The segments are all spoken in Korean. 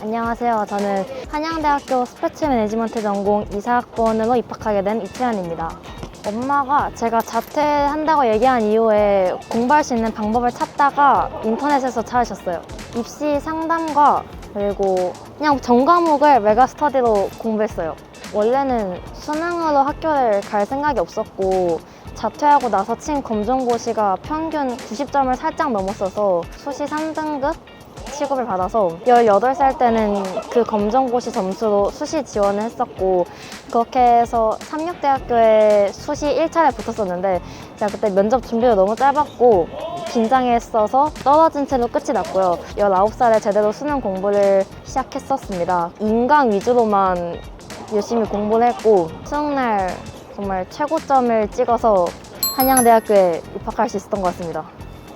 안녕하세요. 저는 한양대학교 스포츠 매니지먼트 전공 이사학번으로 입학하게 된 이채연입니다. 엄마가 제가 자퇴한다고 얘기한 이후에 공부할 수 있는 방법을 찾다가 인터넷에서 찾으셨어요. 입시 상담과 그리고 그냥 전 과목을 메가 스터디로 공부했어요. 원래는 수능으로 학교를 갈 생각이 없었고 자퇴하고 나서 친 검정고시가 평균 90점을 살짝 넘었어서 수시 3등급 취급을 받아서 18살 때는 그 검정고시 점수로 수시 지원을 했었고 그렇게 해서 삼육대학교에 수시 1차를 붙었었는데 제가 그때 면접 준비도 너무 짧았고 긴장했어서 떨어진 채로 끝이 났고요. 19살에 제대로 수능 공부를 시작했었습니다. 인강 위주로만 열심히 공부를 했고 수능날 정말 최고점을 찍어서 한양대학교에 입학할 수 있었던 것 같습니다.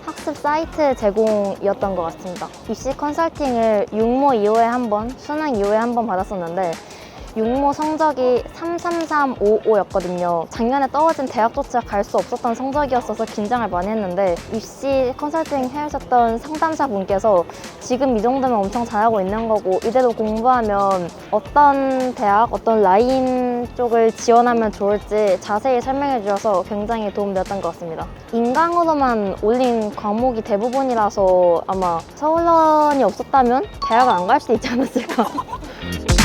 학습 사이트 제공이었던 것 같습니다. 입시 컨설팅을 육모 이후에 한 번, 수능 이후에 한 번 받았었는데 육모 성적이 33355였거든요. 작년에 떨어진 대학 조차 갈 수 없었던 성적이었어서 긴장을 많이 했는데 입시 컨설팅 해오셨던 상담사 분께서 지금 이 정도면 엄청 잘하고 있는 거고 이대로 공부하면 어떤 대학, 어떤 라인 쪽을 지원하면 좋을지 자세히 설명해 주셔서 굉장히 도움되었던 것 같습니다. 인강으로만 올린 과목이 대부분이라서 아마 서울론이 없었다면 대학을 안 갈 수도 있지 않았을까.